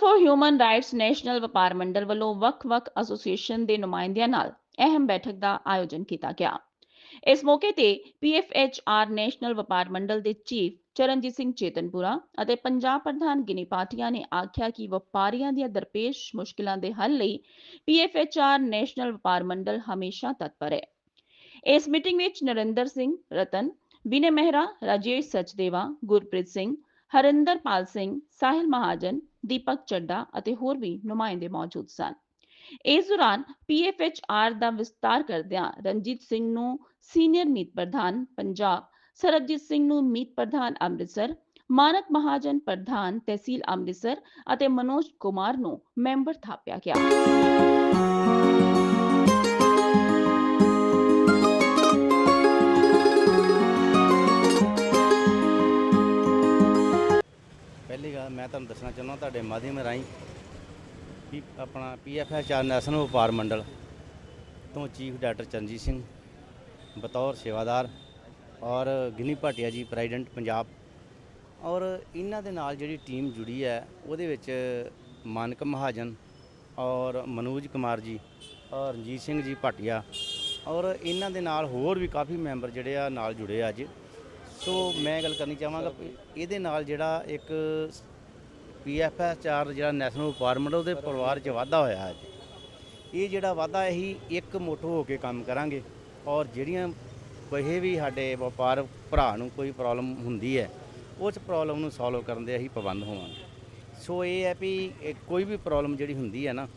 For human rights national ਵਪਾਰ ਮੰਡਲ ਵੱਲੋਂ ਵੱਖ-ਵੱਖ ਐਸੋਸੀਏਸ਼ਨ ਦੇ ਨੁਮਾਇੰਦਿਆਂ ਨਾਲ ਅਹਿਮ ਬੈਠਕ ਦਾ ਆਯੋਜਨ ਕੀਤਾ ਗਿਆ। ਇਸ ਮੌਕੇ ਤੇ ਪੀਐਫਐਚਆਰ ਨੈਸ਼ਨਲ ਵਪਾਰ ਮੰਡਲ ਦੇ ਚੀਫ ਚਰਨਜੀਤ ਸਿੰਘ ਚੇਤਨਪੁਰਾ ਅਤੇ ਪੰਜਾਬ ਪ੍ਰਧਾਨ ਗਿਨੀ ਪਾਟਿਆ ਨੇ ਆਖਿਆ ਕਿ ਵਪਾਰੀਆਂ ਦੀਆਂ ਦਰਪੇਸ਼ ਮੁਸ਼ਕਿਲਾਂ ਦੇ ਹੱਲ ਲਈ ਪੀਐਫਐਚਆਰ ਨੈਸ਼ਨਲ ਵਪਾਰ ਮੰਡਲ ਹਮੇਸ਼ਾ ਤਤਪਰ ਹੈ। ਇਸ ਮੀਟਿੰਗ ਵਿੱਚ ਨਰਿੰਦਰ ਸਿੰਘ ਰਤਨ, ਵਿਨੇ ਮਹਿਰਾ, ਰਾਜੇਸ਼ ਸਚਦੇਵਾ, ਗੁਰਪ੍ਰੀਤ ਸਿੰਘ, ਹਰਿੰਦਰਪਾਲ ਸਿੰਘ, ਸਾਹਿਲ ਮਹਾਜਨ ਦੀਪਕ ਚੱਡਾ ਅਤੇ ਹੋਰ ਵੀ ਨੁਮਾਇੰਦੇ ਮੌਜੂਦ ਸਨ। ਇਸ ਦੌਰਾਨ ਪੀਐਫਐਚਆਰ ਦਾ ਵਿਸਤਾਰ ਕਰਦਿਆਂ ਰਣਜੀਤ ਸਿੰਘ ਨੂੰ ਸੀਨੀਅਰ ਮੀਤ ਪ੍ਰਧਾਨ ਪੰਜਾਬ, ਸਰਬਜੀਤ ਸਿੰਘ ਨੂੰ ਮੀਤ ਪ੍ਰਧਾਨ ਅੰਮ੍ਰਿਤਸਰ, ਮਾਨਕ ਮਹਾਜਨ ਪ੍ਰਧਾਨ ਤਹਿਸੀਲ ਅੰਮ੍ਰਿਤਸਰ ਅਤੇ ਮਨੋਜ ਕੁਮਾਰ ਨੂੰ ਮੈਂਬਰ ਥਾਪਿਆ ਗਿਆ। ਮੈਂ ਤੁਹਾਨੂੰ ਦੱਸਣਾ ਚਾਹੁੰਦਾ ਤੁਹਾਡੇ ਮਾਧਿਅਮ ਰਾਹੀਂ ਵੀ ਆਪਣਾ ਪੀਐਫਐਚਆਰ ਨੈਸ਼ਨਲ ਵਪਾਰ ਮੰਡਲ ਤੋਂ ਚੀਫ ਡਾਕਟਰ ਚਰਨਜੀਤ ਸਿੰਘ, ਬਤੌਰ ਸੇਵਾਦਾਰ ਔਰ ਗਿਨੀ ਭਾਟੀਆ ਜੀ, ਪ੍ਰੈਜ਼ੀਡੈਂਟ ਪੰਜਾਬ ਔਰ ਇਹਨਾਂ ਦੇ ਨਾਲ ਜਿਹੜੀ ਟੀਮ ਜੁੜੀ ਹੈ, ਉਹਦੇ ਵਿੱਚ ਮਾਨਕ ਮਹਾਜਨ ਔਰ ਮਨੋਜ ਕੁਮਾਰ ਜੀ ਔਰ ਰਣਜੀਤ ਸਿੰਘ ਜੀ ਭਾਟੀਆ ਔਰ ਇਹਨਾਂ ਦੇ ਨਾਲ ਹੋਰ ਵੀ ਕਾਫੀ ਮੈਂਬਰ ਜਿਹੜੇ ਆ ਨਾਲ ਜੁੜੇ ਆ ਅੱਜ। ਸੋ ਮੈਂ ਗੱਲ ਕਰਨੀ ਚਾਹਾਂਗਾ ਵੀ ਇਹਦੇ ਨਾਲ ਜਿਹੜਾ ਇੱਕ ਪੀਐਫਐਚਆਰ ਜਿਹੜਾ ਨੈਸ਼ਨਲ ਵਪਾਰ ਉਹਦੇ ਪਰਿਵਾਰ 'ਚ ਵਾਧਾ ਹੋਇਆ ਅੱਜ। ਇਹ ਜਿਹੜਾ ਵਾਧਾ ਇਹੀ ਇੱਕ ਮੁੱਠ ਹੋ ਕੇ ਕੰਮ ਕਰਾਂਗੇ ਔਰ ਜਿਹੜੀਆਂ ਕੋਈ ਵੀ ਸਾਡੇ ਵਪਾਰ ਭਰਾ ਨੂੰ ਕੋਈ ਪ੍ਰੋਬਲਮ ਹੁੰਦੀ ਹੈ, ਉਸ ਪ੍ਰੋਬਲਮ ਨੂੰ ਸੋਲਵ ਕਰਨ ਦੇ ਅਸੀਂ ਪਾਬੰਦ ਹੋਵਾਂਗੇ। ਸੋ ਇਹ ਹੈ ਵੀ ਕੋਈ ਵੀ ਪ੍ਰੋਬਲਮ ਜਿਹੜੀ ਹੁੰਦੀ ਹੈ ਨਾ,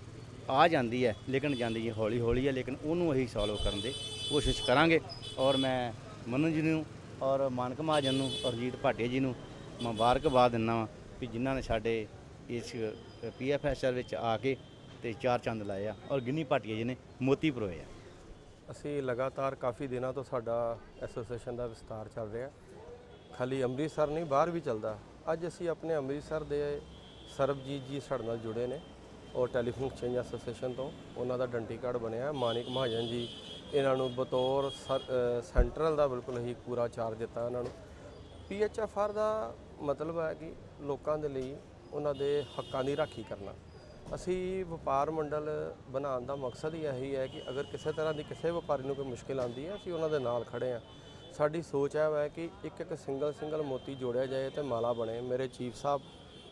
ਆ ਜਾਂਦੀ ਹੈ, ਲੇਕਿਨ ਜਾਂਦੀ ਹੈ ਹੌਲੀ ਹੌਲੀ ਹੈ, ਲੇਕਿਨ ਉਹਨੂੰ ਅਸੀਂ ਸੋਲਵ ਕਰਨ ਦੀ ਕੋਸ਼ਿਸ਼ ਕਰਾਂਗੇ। ਔਰ ਮੈਂ ਮਨੂ ਜੀ ਨੂੰ ਔਰ ਮਾਨਕ ਮਹਾਜਨ ਨੂੰ ਔਰਜੀਤ ਭਾਟੀਆ ਜੀ ਨੂੰ ਮੁਬਾਰਕਬਾਦ ਦਿੰਦਾ ਵਾਂ। ਵੀ ਜਿਨ੍ਹਾਂ ਨੇ ਸਾਡੇ ਇਸ ਪੀਐਫਐਸਆਰ ਵਿੱਚ ਆ ਕੇ ਤੇ ਚਾਰ ਚੰਦ ਲਾਏ ਆ ਔਰ ਗਿੰਨੀ ਭਾਟੀਆ ਜੀ ਨੇ ਮੋਤੀ ਪਰੋਏ ਆ। ਅਸੀਂ ਲਗਾਤਾਰ ਕਾਫੀ ਦਿਨਾਂ ਤੋਂ ਸਾਡਾ ਐਸੋਸੀਏਸ਼ਨ ਦਾ ਵਿਸਤਾਰ ਚੱਲ ਰਿਹਾ। ਖਾਲੀ ਅੰਮ੍ਰਿਤਸਰ ਨਹੀਂ, ਬਾਹਰ ਵੀ ਚੱਲਦਾ। ਅੱਜ ਅਸੀਂ ਆਪਣੇ ਅੰਮ੍ਰਿਤਸਰ ਦੇ ਸਰਬਜੀਤ ਜੀ ਸਾਡੇ ਨਾਲ ਜੁੜੇ ਨੇ। ਔਰ ਟੈਲੀਫੋਨ ਐਕਸਚੇਂਜ ਐਸੋਸੀਏਸ਼ਨ ਤੋਂ। ਉਹਨਾਂ ਦਾ ਡੰਟੀ ਕਾਰਡ ਬਣਿਆ ਮਾਨਿਕ ਮਹਾਜਨ ਜੀ, ਇਹਨਾਂ ਨੂੰ ਬਤੌਰ ਸੈਂਟਰਲ ਦਾ ਬਿਲਕੁਲ ਹੀ ਪੂਰਾ ਚਾਰਜ ਦਿੱਤਾ ਇਹਨਾਂ ਨੂੰ। ਪੀਐਚਐਫਆਰ ਦਾ ਮਤਲਬ ਹੈ ਕਿ ਲੋਕਾਂ ਦੇ ਲਈ ਉਹਨਾਂ ਦੇ ਹੱਕਾਂ ਦੀ ਰਾਖੀ ਕਰਨਾ। ਅਸੀਂ ਵਪਾਰ ਮੰਡਲ ਬਣਾਉਣ ਦਾ ਮਕਸਦ ਹੀ ਇਹੀ ਹੈ ਕਿ ਅਗਰ ਕਿਸੇ ਤਰ੍ਹਾਂ ਦੀ ਕਿਸੇ ਵਪਾਰੀ ਨੂੰ ਕੋਈ ਮੁਸ਼ਕਿਲ ਆਉਂਦੀ ਹੈ ਅਸੀਂ ਉਹਨਾਂ ਦੇ ਨਾਲ ਖੜੇ ਹਾਂ। ਸਾਡੀ ਸੋਚ ਹੈ ਵੈ ਕਿ ਇੱਕ ਇੱਕ ਸਿੰਗਲ ਸਿੰਗਲ ਮੋਤੀ ਜੋੜਿਆ ਜਾਏ ਤੇ ਮਾਲਾ ਬਣੇ। ਮੇਰੇ ਚੀਫ ਸਾਹਿਬ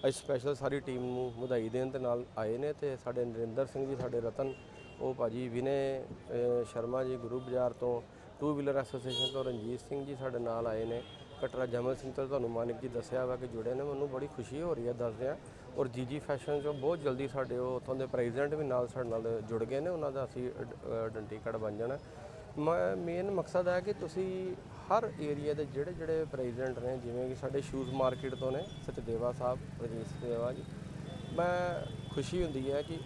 ਅੱਜ ਸਪੈਸ਼ਲ ਸਾਰੀ ਟੀਮ ਨੂੰ ਵਧਾਈ ਦੇਣ ਦੇ ਨਾਲ ਆਏ ਨੇ ਤੇ ਸਾਡੇ ਨਰਿੰਦਰ ਸਿੰਘ ਜੀ ਸਾਡੇ ਰਤਨ ਉਹ ਭਾਜੀ ਵਿਨੇ ਅ, ਸ਼ਰਮਾ ਜੀ ਗੁਰੂ ਬਾਜ਼ਾਰ ਤੋਂ ਟੂ ਵੀਲਰ ਐਸੋਸੀਏਸ਼ਨ ਤੋਂ ਰਣਜੀਤ ਸਿੰਘ ਜੀ ਸਾਡੇ ਨਾਲ ਆਏ ਨੇ। ਕਟਰਾ ਜਮਲ ਸਿੰਘ ਤੋਂ ਤੁਹਾਨੂੰ ਮਾਨਿਕ ਜੀ ਦੱਸਿਆ ਵਾ ਕਿ ਜੁੜੇ ਨੇ ਮੈਨੂੰ ਬੜੀ ਖੁਸ਼ੀ ਹੋ ਰਹੀ ਹੈ, ਦੱਸਦੇ ਆ ਔਰ ਜੀਜੀ ਫੈਸ਼ਨ ਚੋਂ ਬਹੁਤ ਜਲਦੀ ਸਾਡੇ ਉਹ ਉੱਥੋਂ ਦੇ ਪ੍ਰੈਜ਼ੀਡੈਂਟ ਵੀ ਨਾਲ ਸਾਡੇ ਨਾਲ ਜੁੜ ਗਏ ਨੇ, ਉਹਨਾਂ ਦਾ ਅਸੀਂ ਆਇਡੈਂਟੀ ਕਾਰਡ ਬਣ ਜਾਣਾ। ਮੈਂ, ਮੇਨ ਮਕਸਦ ਹੈ ਕਿ ਤੁਸੀਂ ਹਰ ਏਰੀਆ ਦੇ ਜਿਹੜੇ ਜਿਹੜੇ ਪ੍ਰੈਜ਼ੀਡੈਂਟ ਨੇ, ਜਿਵੇਂ ਕਿ ਸਾਡੇ ਸ਼ੂਜ਼ ਮਾਰਕੀਟ ਤੋਂ ਨੇ, ਸਚਦੇਵਾ ਸਾਹਿਬ, ਰਜੇਸ਼ ਦੇਵਾ ਜੀ, ਮੈਂ ਖੁਸ਼ੀ ਹੁੰਦੀ ਹੈ ਕਿ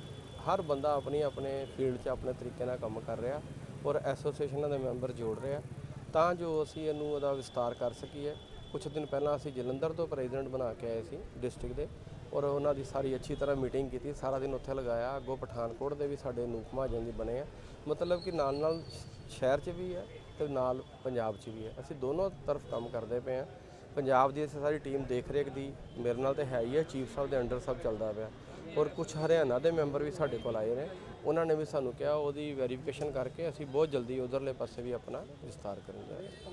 ਹਰ ਬੰਦਾ ਆਪਣੀ, ਆਪਣੇ ਫੀਲਡ 'ਚ ਆਪਣੇ ਤਰੀਕੇ ਨਾਲ ਕੰਮ ਕਰ ਰਿਹਾ ਔਰ ਐਸੋਸੀਏਸ਼ਨਾਂ ਦੇ ਮੈਂਬਰ ਜੋੜ ਰਿਹਾ। ਤਾਂ ਜੋ ਅਸੀਂ ਇਹਨੂੰ ਉਹਦਾ ਵਿਸਤਾਰ ਕਰ ਸਕੀਏ। ਕੁਝ ਦਿਨ ਪਹਿਲਾਂ ਅਸੀਂ ਜਲੰਧਰ ਤੋਂ ਪ੍ਰੈਜ਼ੀਡੈਂਟ ਬਣਾ ਕੇ ਆਏ ਸੀ ਡਿਸਟ੍ਰਿਕਟ ਦੇ ਔਰ ਉਹਨਾਂ ਦੀ ਸਾਰੀ ਅੱਛੀ ਤਰ੍ਹਾਂ ਮੀਟਿੰਗ ਕੀਤੀ। ਸਾਰਾ ਦਿਨ ਉੱਥੇ ਲਗਾਇਆ। ਅੱਗੋਂ ਪਠਾਨਕੋਟ ਦੇ ਵੀ ਸਾਡੇ ਨੂਪ ਮਹਾਜਨ ਜੀ ਬਣੇ ਆ। ਮਤਲਬ ਕਿ ਨਾਲ ਨਾਲ ਸ਼ਹਿਰ 'ਚ ਵੀ ਹੈ ਤੇ ਨਾਲ ਪੰਜਾਬ 'ਚ ਵੀ ਹੈ। ਅਸੀਂ ਦੋਨੋਂ ਤਰਫ ਕੰਮ ਕਰਦੇ ਪਏ ਆ ਪੰਜਾਬ ਦੀ ਅਸੀਂ ਸਾਰੀ ਟੀਮ ਦੇਖ ਰੇਖ ਦੀ। ਮੇਰੇ ਨਾਲ ਤੇ ਹੈ ਹੀ ਹੈ। ਚੀਫ ਸਾਹਿਬ ਦੇ ਅੰਡਰ ਸਭ ਚੱਲਦਾ ਪਿਆ। ਔਰ ਕੁਝ ਹਰਿਆਣਾ ਦੇ ਮੈਂਬਰ ਵੀ ਸਾਡੇ ਕੋਲ ਆਏ ਨੇ। ਉਹਨਾਂ ਨੇ ਵੀ ਸਾਨੂੰ ਕਿਹਾ, ਉਹਦੀ ਵੈਰੀਫਿਕੇਸ਼ਨ ਕਰਕੇ ਅਸੀਂ ਬਹੁਤ ਜਲਦੀ ਉਧਰਲੇ ਪਾਸੇ ਵੀ ਆਪਣਾ ਵਿਸਤਾਰ ਕਰਾਂਗੇ